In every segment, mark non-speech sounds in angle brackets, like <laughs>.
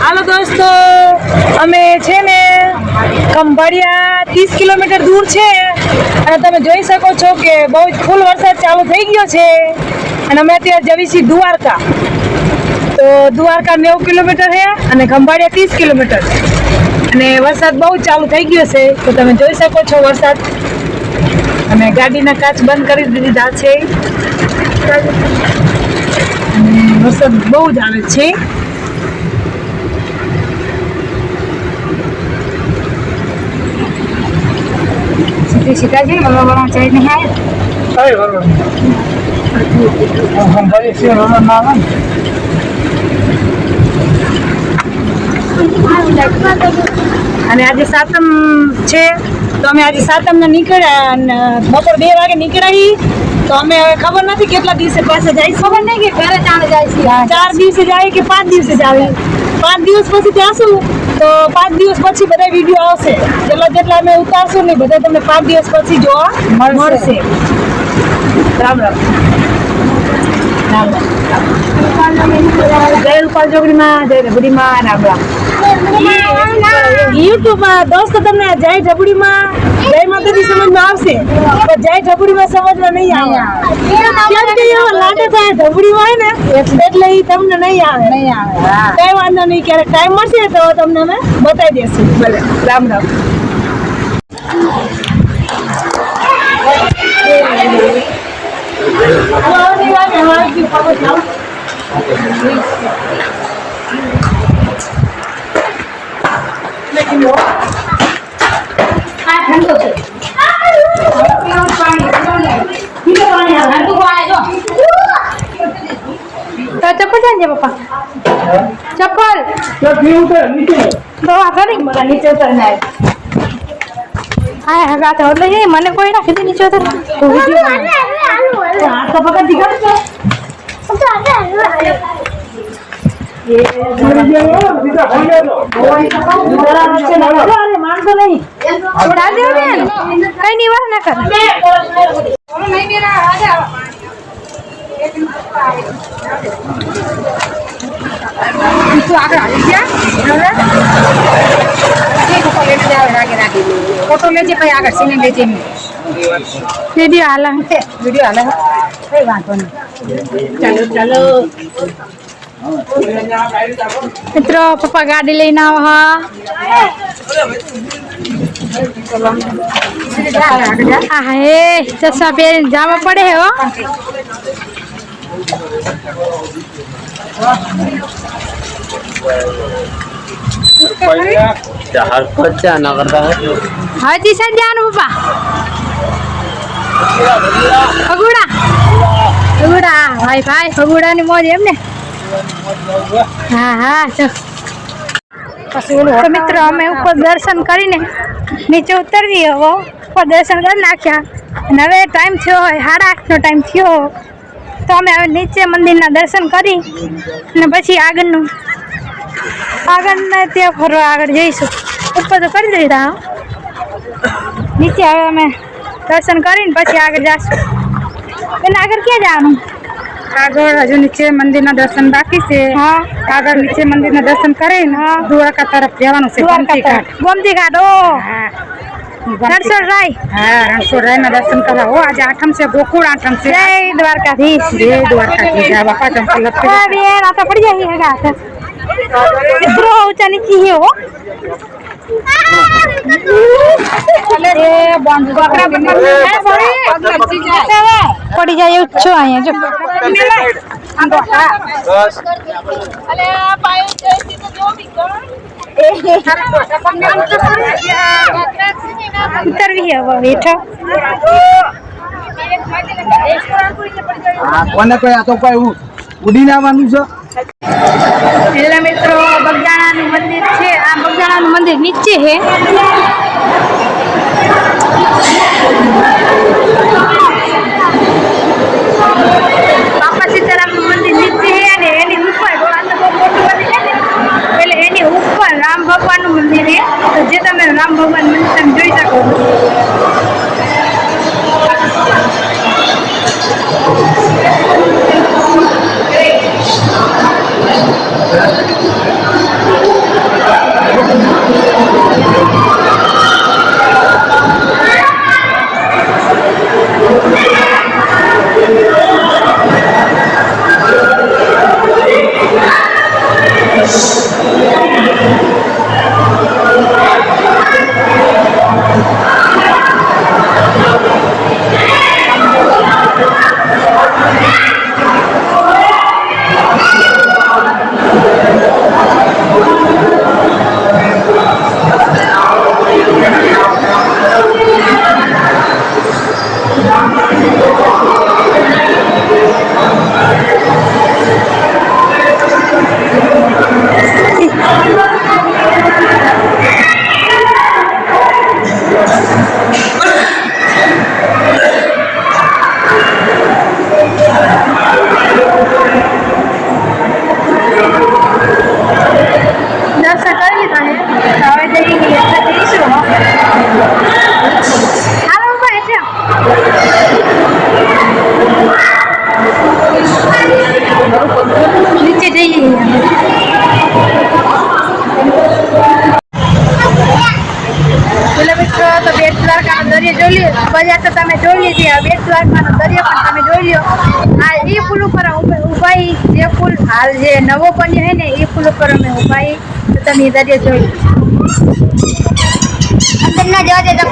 હાલો દોસ્તો, અમે છે ને ખંભાળિયા ત્રીસ કિલોમીટર દૂર છે. અને તમે જોઈ શકો છો કે બહુ જ ફૂલ વરસાદ ચાલુ થઈ ગયો છે. અને અમે અત્યારે જવી છીએ દ્વારકા. તો દ્વારકા નેવું કિલોમીટર છે અને ખંભાળિયા ત્રીસ કિલોમીટર. અને વરસાદ બહુ ચાલુ થઈ ગયો છે. તો તમે જોઈ શકો છો વરસાદ. અને ગાડીના કાચ બંધ કરી દીધા છે. અને વરસાદ બહુ જ આવે છે. સીધી સીધા છે ને ચડી નહીં આવે. બરોબર સંભાળી છે બરોબર ના આવે અને આજે સાતમ છે તો અમે આજે સાતમને નીકળ્યા અને બપોર બે વાગે નીકળ્યા તો અમે હવે ખબર નથી કેટલા દિવસે પાછા જાય ખબર નહીં કે ઘરે ચાલે જાય ચાર દિવસે જાય કે પાંચ દિવસે જાય? પાંચ દિવસ પછી જાશું. તો પાંચ દિવસ પછી બધા વીડિયો આવશે. જેટલા જેટલા અમે ઉતારશું ને બધા તમને પાંચ દિવસ પછી જોવા મળશે. રામ રામ. રામ રામ. જય રૂપાલ ચોકડીમાં, જય રબડીમાં રામ રામ. યુટ્યુબમાં દોસ્તો તમને જય ઢબુડીમાં જય માતાજી સમજમાં આવશે. પણ જય ઢબુડીમાં સમજમાં નહીં આવે. કેમ એવો લાગે થાય ઢબુડીમાં હોય ને એટલે એ તમને નહીં આવે. નહીં આવે કઈ વાંધો નહીં ક્યારેક ટાઈમ મળશે તો તમને અમે બતાવી દેશું. ભલે રામ રામ. તો ચપ્પલ ચાંજે પપ્પા. ચપ્પલ. તો આ કરી મને નીચે ઉતર ને હા હા તો એટલે મને કોઈ રાખી દે નીચે ઉતર તો હાથ તો પકડ દીકરો માણસો નહીં છોડા દે બેન કઈ ની વાત ના કર તું આગળ આવી ગયા ફોટો લેજે પછી આગળ સીને લેજે વિડિયો હાલ વીડિયો હાલે કઈ વાંધો નહીં ચાલો ચાલો મિત્રો પપ્પા ગાડી લઈને આવો હા હે ચશ્મા પહેરીને જામા પડે હે હો ચાર પચા ના કરતા પપ્પા? ફગુડા. ફગુડા ભાઈ ભાઈ ફગુડા ની મોજ એમને. હા હા તો મિત્રો, અમે ઉપર દર્શન કરીને નીચે ઉતરવી હવે. ઉપર દર્શન કરી નાખ્યા. અને હવે ટાઈમ થયો હોય, સાડા આઠનો ટાઈમ થયો તો અમે હવે નીચે મંદિરના દર્શન કરી અને પછી આગળનું આગળના ત્યાં ફરવા આગળ જઈશું. ઉપર તો કરી દીધા. નીચે હવે અમે દર્શન કરીને પછી આગળ જઈશું એના આગળ ક્યાં જવાનું? આગળ હજુ નીચે મંદિરના દર્શન બાકી છે. હા. આગળ નીચે મંદિરના દર્શન કરીને દ્વારકા તરફ જવાનું છે ગોમતી ઘાટ ગોમતી ઘાટ ઓ. હા. નરસર રાય. હા રણછોડરાયના દર્શન કરવા. હો આજે આઠમ છે ગોકુળ આઠમ છે. જય દ્વારકાધીશ. જય દ્વારકાધીશ. આ બાપા ચંપલ લપટી બેન આ તો પડી જાય મિત્રો ઊંચા નીચી હે. પડી જાય એવું જ છો અહીંયા જો. ઉતરવી હવે આ કોને કોઈ આ તો કોઈ ઉ- ઉડીને આવવાનું છે? એટલે મિત્રો બગદાણાનું મંદિર છે. આ બગદાણાનું મંદિર નીચે છે. જોઈ બજાર તો તમે જોઈ લીધી આ બેટ દ્વારકાનો દરિયો પણ તમે જોઈ લ્યો. આ એ પુલ ઉપર ઊભા જે પુલ હાલ જે નવો બન્યો હે ને એ પુલ ઉપર અમે ઉભાઈ તો તમે દરિયો જોઈ. અંદર ના જવા દે તો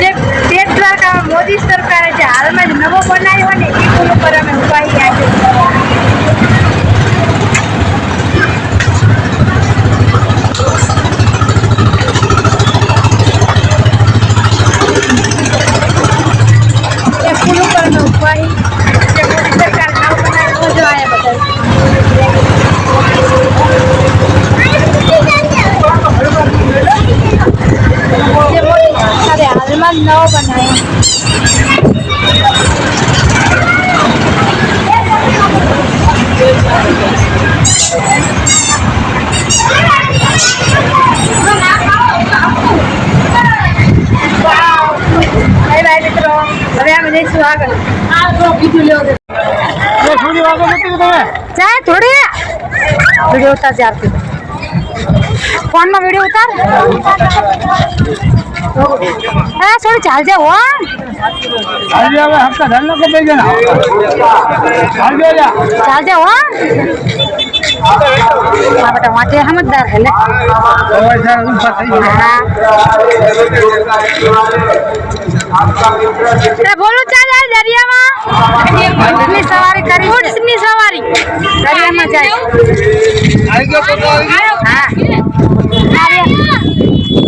જે બેટ દ્વારકા મોદી સરકારે જે હાલમાં જ નવો બનાવ્યો ને એ પુલ ઉપર અમે ઊભા હી આજે એ પુલ ઉપર અમે ઊભા હી. જે મોદી સરકાર નવો બનાવ્યો જો આયા બધા જે મોદી સરકારે હાલમાં જ નવો બનાવ્યો બાય બાય મિત્રો હવે અમે જઈશું આગળ એ થોડી વાગો નથી કે તમે ચાય થોડી વીડિયો ઉતાર ત્યારથી ફોનમાં વીડિયો ઉતાર હા થોડી ચાલજે હો આજે હવે હપ્તા ધન લોકો બે જણા આજે જા ચાલજે હો આ બેટા વાંચે સમજદાર હે લે હવે સર ઊભા થઈ ગયા એ બોલું ચાલ યાર દરિયામાં ઊંટની સવારી કરી ઊંટની સવારી દરિયામાં જાય આવી ગયો પોતો આવી ગયો હા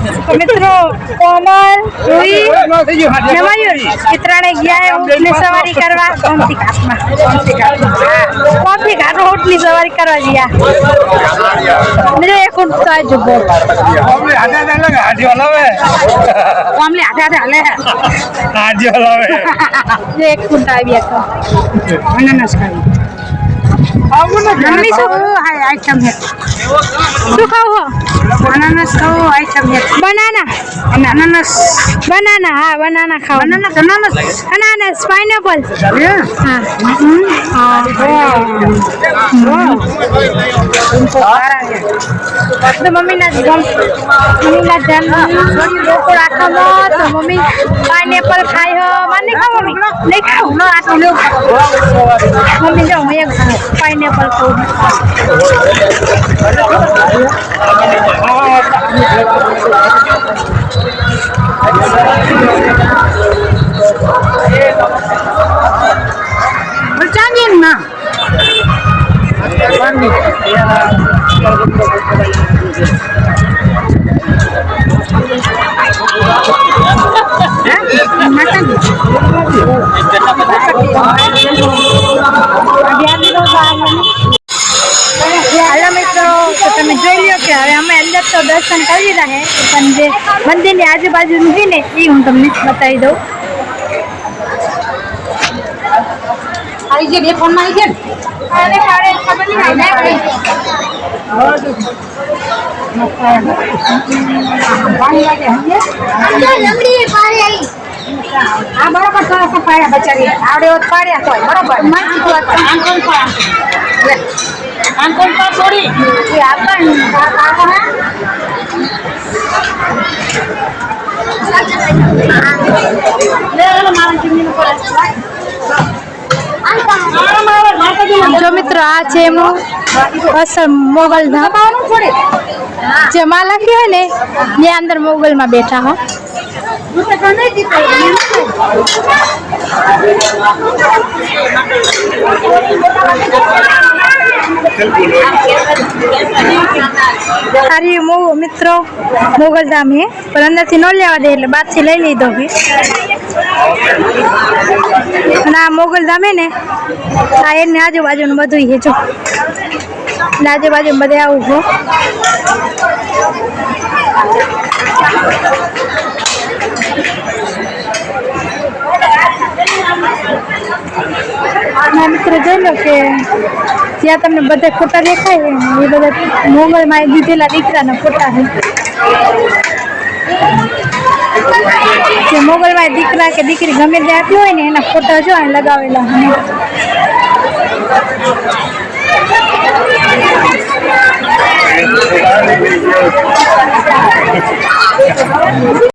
તો મિત્રો કોમલ રૂઈ નો થઈ ગયો હાજે ને મયુર એ ત્રણે ગયા ઊંટની સવારી કરવા કોમતી ઘાટમાં કોમતી ઘાટમાં કોમતી ઘાટમાં ઊંટની સવારી કરવા ગયા. મિત્રો એક ઊંટ તો આ જુબો કોમલી હાથે હાથે લગે હાજી હલાવે કોમલી હાથે હાથે હાલે. હાજી હલાવે <laughs> એક ઊંટ આવી હતો. અનાનસ ખાવી આવું ને મમ્મી શું હાય આઈટમ હે શું ખાવું હો? અનાનસ ખાવું આઈટમ હે બનાના અને અનાનસ. બનાના હા બનાના ખાવ અનાનસ અનાનસ. અનાનસ પાઇનેપલ હા. હા તો મમ્મીના જ ગમ મમ્મીના જન્મ ગોકુળ આખામાં તો મમ્મી પાઇનેપલ ખાય મને ખાવ મમ્મી. નહીં ખાવ. ન. મમ્મી જો હું એક pineapple food. Thank હવે અમે અંદર તો દર્શન કરી લીધા છે પણ જે મંદિરની આજુબાજુનું છે ને એ હું તમને બતાવી દઉં. આવી જે બે ફોનમાં આવી છે ને? અરે કાલે ખબર નહીં આવી પાણી લાગે સમજે આ બરોબર સરસ પાડ્યા બચારી આવડે હોત પાડ્યા તોય બરોબર. માહિતી તો વાત આમ કોણ પાડ આમ કોણ પાડ છોડી એ આપણ કાકો હે લે લે મારા ચીમની નો પડે જો મિત્રો, આ છે એમનું અસલ મોગલ ધામ. જે માં લખ્યું હોય ને ત્યાં અંદર મોગલમાં બેઠા હો. સારી મો, મિત્રો, મોગલધામ હે. પણ અંદરથી ન લેવા દે એટલે બાદથી લઈ લીધો હે અને આ મોગલધામ હે ને, આ એની આજુબાજુનું બધું છે આજુબાજુ બધે આવું ના મિત્રો જોઈ લો કે જ્યાં તમને બધા ફોટા દેખાય એ બધા મોગલમાં દીધેલા દીકરાના ફોટા છે જે મોગલમાં દીકરા કે દીકરી ગમે તે આપી હોય ને, એના ફોટા જો અહીં લગાવેલા છે